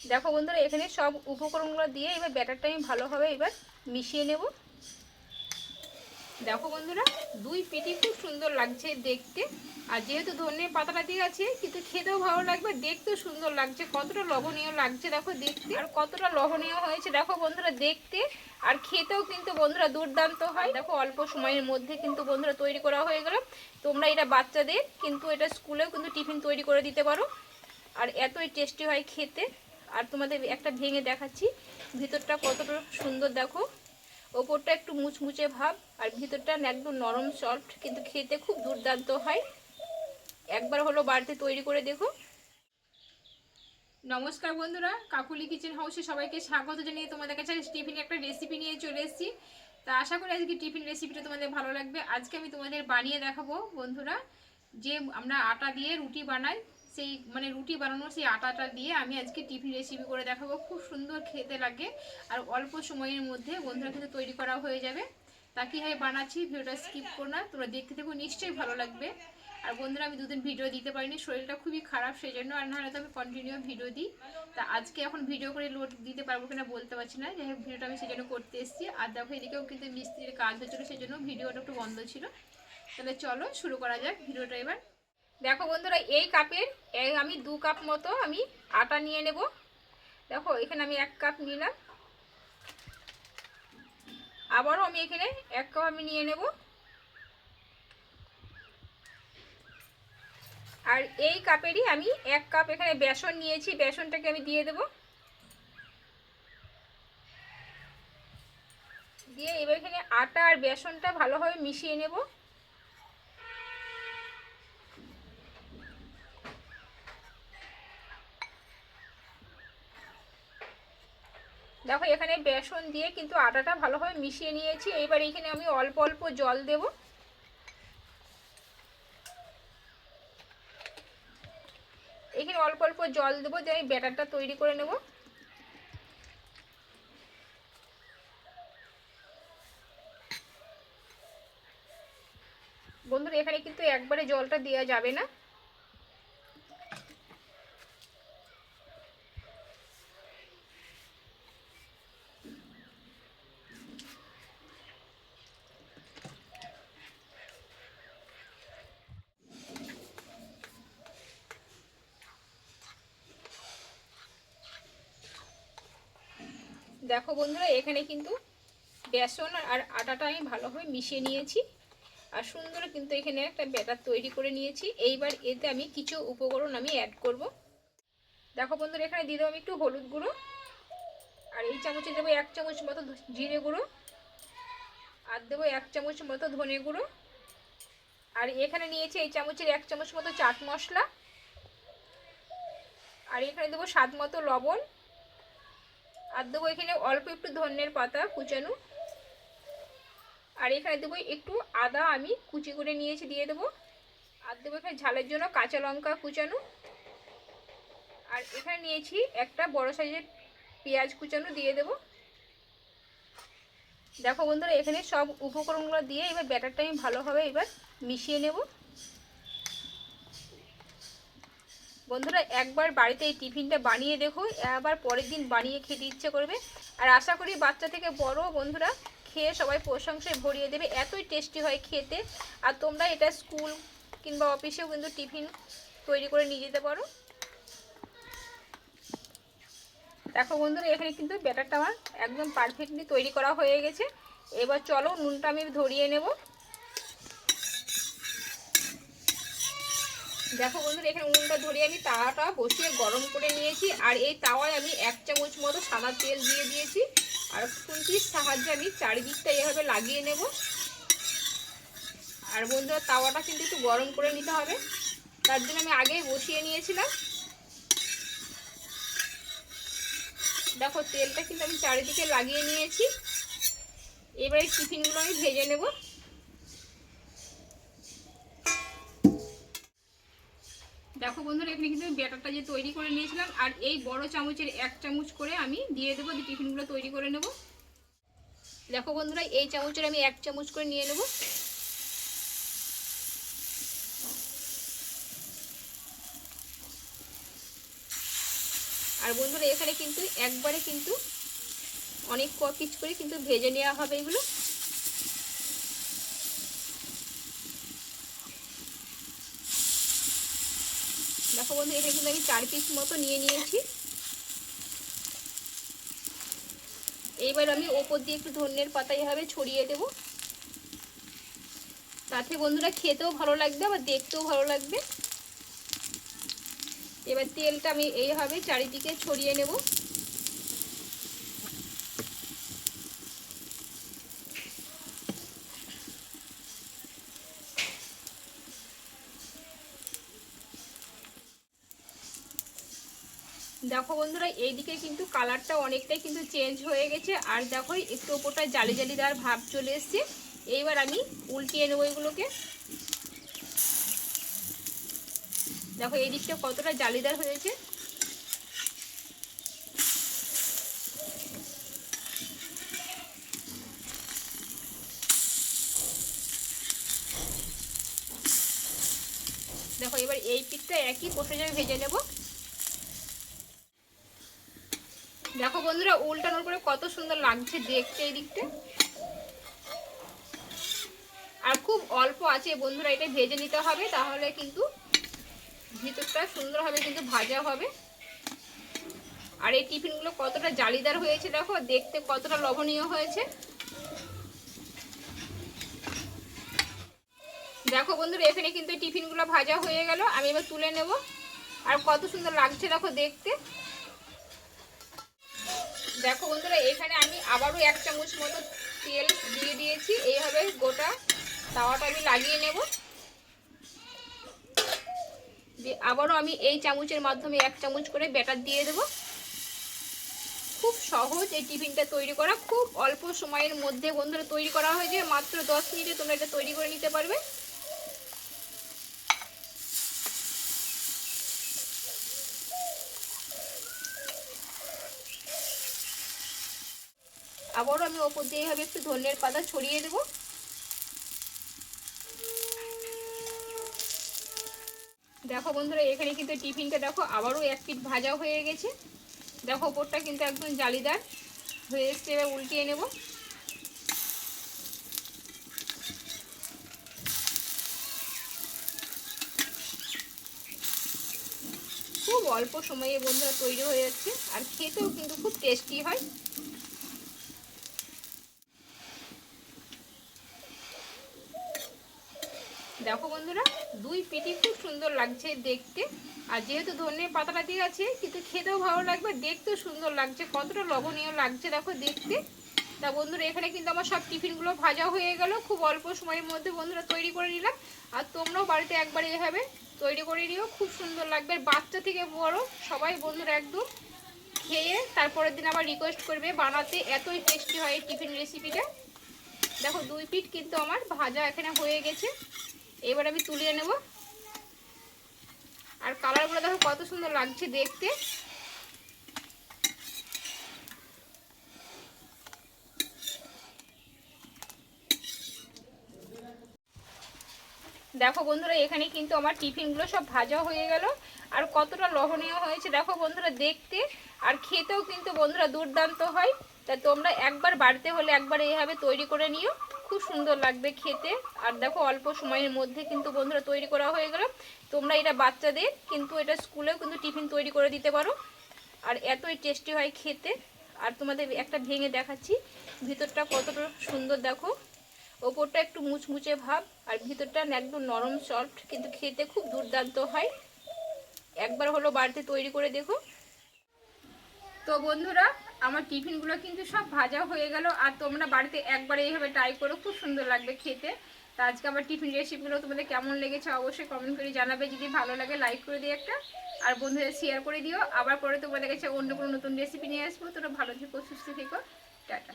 দেখো বন্ধুরা, এখানে সব উপকরণগুলো দিয়ে এবার ব্যাটারটা আমি ভালোভাবে এবার মিশিয়ে নেব। দেখো বন্ধুরা, দুই পেটি খুব সুন্দর লাগছে দেখতে। আর যেহেতু ধনে পাতাটা দিয়ে আছে, কিন্তু খেতেও ভালো লাগবে, দেখতেও সুন্দর লাগছে, কতটা লবণীয় লাগছে, দেখো দেখতে। আর কতটা লবণীয় হয়েছে, দেখো বন্ধুরা, দেখতে। আর খেতেও কিন্তু বন্ধুরা দুর্দান্ত হয়। দেখো অল্প সময়ের মধ্যে কিন্তু বন্ধুরা তৈরি করা হয়ে গেল। তোমরা এটা বাচ্চাদের, কিন্তু এটা স্কুলেও কিন্তু টিফিন তৈরি করে দিতে পারো। আর এতই টেস্টি হয় খেতে। আর তোমাদের একটা ভেঙে দেখাচ্ছি। ভিতরটা কতটা সুন্দর দেখো। ওপরটা একটু মুচমুচে ভাব, আর ভিতরটা একদম নরম সফট, কিন্তু খেতে খুব দুর্দান্ত হয়। একবার হলো বাড়িতে তৈরি করে দেখো। নমস্কার বন্ধুরা, কাকুলি কিচেন হাউসে সবাইকে স্বাগত জানিয়ে তোমাদের কাছে টিফিনে একটা রেসিপি নিয়ে চলে এসেছি। তা আশা করি আজকে টিফিন রেসিপিটা তোমাদের ভালো লাগবে। আজকে আমি তোমাদের বানিয়ে দেখাবো বন্ধুরা। যে আমরা আটা দিয়ে রুটি বানাই সেই মানে রুটি বানানোর সেই আটাটা দিয়ে আমি আজকে টিফিন রেসিপি করে দেখাবো। খুব সুন্দর খেতে লাগে। আর অল্প সময়ের মধ্যে বন্ধুরা কিন্তু তৈরি করা হয়ে যাবে। তা কীভাবে বানাচ্ছি, ভিডিওটা স্কিপ করো না। তোমরা দেখতে থাকো, নিশ্চয়ই ভালো লাগবে। আর বন্ধুরা, আমি দুদিন ভিডিও দিতে পারিনি, শরীরটা খুবই খারাপ সেই জন্য আর নাহলে তো আমি কন্টিনিউ ভিডিও দিই। তা আজকে এখন ভিডিও করে লোড দিতে পারব কিনা বলতে পারছি না। যাই হোক ভিডিওটা আমি সেই জন্য করতে এসেছি। আর দেখো, এদিকেও কিন্তু মিস্ত্রির কাজ হচ্ছিল সেই জন্য ভিডিওটা একটু বন্ধ ছিল। তাহলে চলো, শুরু করা যাক। ভিডিওটা এবার দেখো বন্ধুরা, এই কাপের আমি দু কাপ মতো আমি আটা নিয়ে নেব। দেখো, এখানে আমি এক কাপ নিলাম। আবারও আমি এখানে এক কাপ আমি নিয়ে নেব। আর এই কাপেরই আমি এক কাপ এখানে বেসন নিয়েছি, বেসনটাকে আমি দিয়ে দেব। দিয়ে এবার এখানে আটা আর বেসনটা ভালোভাবে মিশিয়ে নেব। দেখো, এখানে বেসন দিয়ে কিন্তু আটাটা ভালোভাবে মিশিয়ে নিয়েছি। এবার এখানে আমি অল্প অল্প জল দেব। এখানে অল্প অল্প জল দেবো দিয়ে আমি ব্যাটারটা তৈরি করে নেব। বন্ধুরা, এখানে কিন্তু একবারে জলটা দেওয়া যাবে না। দেখো বন্ধুরা, এখানে কিন্তু বেসন আর আটাটা আমি ভালোভাবে মিশিয়ে নিয়েছি। আর সুন্দর কিন্তু এখানে একটা ব্যাটার তৈরি করে নিয়েছি। এইবার এতে আমি কিছু উপকরণ আমি অ্যাড করব। দেখো বন্ধুরা, এখানে দিয়ে দেবো আমি একটু হলুদ গুঁড়ো আর এই চামচে দেবো এক চামচ মতো জিরে গুঁড়ো আর দেবো এক চামচ মতো ধনে গুঁড়ো। আর এখানে নিয়েছি এই চামচের এক চামচ মতো চাট মশলা। আর এখানে দেবো স্বাদ মতো লবণ। আর দেবো এখানে অল্প একটু ধনের পাতা কুচানো। আর এখানে দেবো একটু আদা আমি কুচি করে নিয়েছি, দিয়ে দেবো। আর দেবো এখানে ঝালের জন্য কাঁচা লঙ্কা কুচানো। আর এখানে নিয়েছি একটা বড় সাইজের পেঁয়াজ কুচানো, দিয়ে দেবো। দেখো বন্ধুরা, এখানে সব উপকরণগুলো দিয়ে এবার ব্যাটারটা আমি ভালোভাবে এবার মিশিয়ে নেব। বন্ধুরা, একবার বাড়িতে এই টিফিনটা বানিয়ে দেখো, আবার পরের দিন বানিয়ে খেতে ইচ্ছে করবে। আর আশা করি বাচ্চা থেকে বড় বন্ধুরা, খেয়ে সবাই প্রশংসায় ভরিয়ে দেবে। এতই টেস্টি হয় খেতে। আর তোমরা এটা স্কুল কিংবা অফিসেও কিন্তু টিফিন তৈরি করে নিয়ে যেতে পারো। দেখো বন্ধুরা, এখানে কিন্তু ব্যাটারটা আমার একদম পারফেক্টলি তৈরি করা হয়ে গেছে। এবার চলো নুনটা আমি ধরিয়ে নেব। দেখো বন্ধুরা, এখানে উনুনটা ধরে আমি তাওয়াটা বসিয়ে গরম করে নিয়েছি, আর এই তাওয়ায় আমি এক চামচ মতো সাদা তেল দিয়ে দিয়েছি, আর খুন্তির সাহায্যে আমি চারিদিকটা এভাবে লাগিয়ে নেব। আর বন্ধুরা, তাওয়াটা কিন্তু একটু গরম করে নিতে হবে, তার জন্য আমি আগেই বসিয়ে নিয়েছিলাম। দেখো, তেলটা কিন্তু আমি চারিদিকে লাগিয়ে নিয়েছি, এবারে টিফিনগুলো আমি ভেজে নেব। দেখো বন্ধুরা, এখানে কিন্তু ব্যাটারটা যে তৈরি করে নিয়েছিলাম, আর এই বড় চামচের এক চামচ করে আমি দিয়ে দেবো, যে টিফিনগুলো তৈরি করে নেব। দেখো বন্ধুরা, এই চামচের আমি এক চামচ করে নিয়ে নেব। আর বন্ধুরা, এখানে কিন্তু একবারে কিন্তু অনেক ক পিস করে কিন্তু ভেজে নেওয়া হবে এগুলো। দেখো বন্ধু, এটা কিন্তু আমি চার পিস মতো নিয়ে নিয়েছি। এইবার আমি ওপর দিয়ে একটু ধন্যের পাতা এভাবে ছড়িয়ে দেব। তাতে বন্ধুরা খেতেও ভালো লাগবে, আবার দেখতেও ভালো লাগবে। এবার তেলটা আমি এইভাবে চারিদিকে ছড়িয়ে নেব। দেখো বন্ধুরা, এইদিকে কিন্তু কালারটা অনেকটাই কিন্তু চেঞ্জ হয়ে গেছে। আর দেখো, একটু ওপরটা জালি জালিদার ভাব চলে এসছে। এইবার আমি উল্টিয়ে নেব এগুলোকে। দেখো, এই দিকটা কতটা জালিদার হয়েছে। দেখো, এবার এই পিঠটা একই প্রসেসে ভেজে নেব। দেখো বন্ধুরা উল্টানোর করে কত সুন্দর লাগছে দেখতে এই দিকটা। আর খুব অল্প আছে বন্ধুরা, এটা ভেজে নিতে হবে, তাহলে কিন্তু ভিতরটা সুন্দরভাবে কিন্তু ভাজা হবে। আর এই টিফিনগুলো কতটা জালিদার হয়েছে দেখো, দেখতে কতটা লবণীয় হয়েছে। দেখো বন্ধুরা, এখানে কিন্তু টিফিনগুলো ভাজা হয়ে গেল, আমি এবার তুলে নেব। আর কত সুন্দর লাগছে দেখো দেখতে। দেখো বন্ধুরা, এখানে আমি আবারও এক চামচ মতো তেল দিয়ে দিয়েছি। এইভাবে গোটা তাওয়াটা আমি লাগিয়ে নেব। দিয়ে আবারও আমি এই চামচের মাধ্যমে এক চামচ করে ব্যাটার দিয়ে দেব। খুব সহজ এই টিফিনটা তৈরি করা। খুব অল্প সময়ের মধ্যে বন্ধুরা তৈরি করা হয়েছে। মাত্র দশ মিনিটে তোমরা এটা তৈরি করে নিতে পারবে। আবারও আমি ওপর দিয়ে এইভাবে একটু ধনের পাতা ছড়িয়ে দেবো। দেখো বন্ধুরা, এখানে কিন্তু টিফিনটা দেখো আবারও এক পিঠ ভাজা হয়ে গেছে। দেখো, ওপরটা কিন্তু একদম জালিদার হয়ে এসছে, এবার উল্টিয়ে নেব। খুব অল্প সময়ে বন্ধুরা তৈরি হয়ে যাচ্ছে, আর খেতেও কিন্তু খুব টেস্টি হয়। দেখো বন্ধুরা, দুই পিটি খুব সুন্দর লাগছে দেখতে। আর যেহেতু ধনে পাতাটা দিয়ে আছে, কিন্তু খেতেও ভালো লাগবে, দেখতেও সুন্দর লাগছে, কতটা লবণীয় লাগছে, দেখো দেখতে। তা বন্ধুরা, এখানে কিন্তু আমার সব টিফিনগুলো ভাজা হয়ে গেল, খুব অল্প সময়ের মধ্যে বন্ধুরা তৈরি করে নিলাম। আর তোমরাও বাড়িতে একবার এভাবে তৈরি করে নিও, খুব সুন্দর লাগবে। বাচ্চা থেকে বড়, সবাই বন্ধুরা একদম খেয়ে তারপরের দিন আবার রিকোয়েস্ট করবে বানাতে, এতই টেস্টি হয় এই টিফিন রেসিপিটা দেখো, দুই পিঠ কিন্তু আমার ভাজা এখানে হয়ে গেছে। এবার আমি তুলিয়ে নেব। আর কালারগুলো দেখো কত সুন্দর লাগছে দেখতে। দেখো বন্ধুরা, এখানে কিন্তু আমার টিফিনগুলো সব ভাজা হয়ে গেল। আর কতটা লোভনীয় হয়েছে দেখো বন্ধুরা দেখতে। আর খেতেও কিন্তু বন্ধুরা দুর্দান্ত হয়। তা তোমরা একবার বাড়তে হলে একবার এইভাবে তৈরি করে নিও। খুব সুন্দর লাগবে খেতে। আর দেখো, অল্প সময়ের মধ্যে কিন্তু বন্ধুরা তৈরি করা হয়ে গেল। তোমরা এটা বাচ্চাদের কিন্তু এটা স্কুলেও কিন্তু টিফিন তৈরি করে দিতে পারো। আর এতই টেস্টি হয় খেতে। আর তোমাদের একটা ভেঙে দেখাচ্ছি। ভিতরটা কতটা সুন্দর দেখো। ওপরটা একটু মুচমুচে ভাব, আর ভিতরটা একদম নরম সফট, কিন্তু খেতে খুব দুর্দান্ত হয়। একবার হলো বাড়িতে তৈরি করে দেখো। তো বন্ধুরা আমার টিফিনগুলো কিন্তু সব ভাজা হয়ে গেল, আর তোমরা বাড়িতে একবার এইভাবে ট্রাই করো, খুব সুন্দর লাগবে খেতে। তো আজকে আমার টিফিন রেসিপিগুলো তোমাদের কেমন লেগেছে অবশ্যই কমেন্ট করে জানাবে, যদি ভালো লাগে লাইক করে দিও একটা, আর বন্ধুদের শেয়ার করে দিও। আবার পরে তোমাদের কাছে অন্য কোনো নতুন রেসিপি নিয়ে আসব, তোমরা ভালো থেকো, সুস্থ থেকো, টাটা।